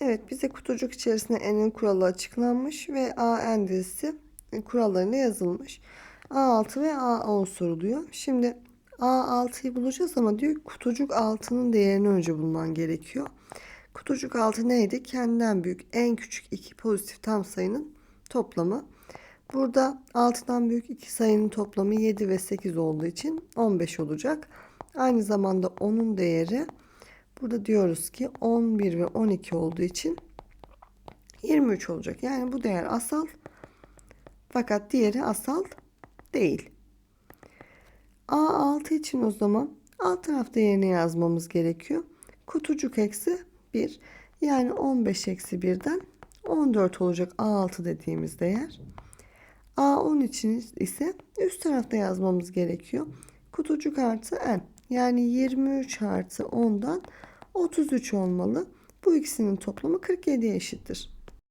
Evet bize kutucuk içerisinde n'in kuralı açıklanmış ve a n dizisi kurallarına yazılmış. A6 ve A10 soruluyor. Şimdi A6'yı bulacağız ama diyor kutucuk 6'nın değerini önce bulman gerekiyor. Kutucuk 6 neydi? Kendinden büyük en küçük iki pozitif tam sayının toplamı. Burada 6'dan büyük iki sayının toplamı 7 ve 8 olduğu için 15 olacak. Aynı zamanda onun değeri burada diyoruz ki 11 ve 12 olduğu için 23 olacak. Yani bu değer asal fakat diğeri asal değil. A6 için o zaman alt tarafta yerine yazmamız gerekiyor. Kutucuk eksi 1 yani 15 eksi 1'den 14 olacak A6 dediğimiz değer. A10 için ise üst tarafta yazmamız gerekiyor. Kutucuk artı n yani 23 artı 10'dan 33 olmalı. Bu ikisinin toplamı 47'ye eşittir.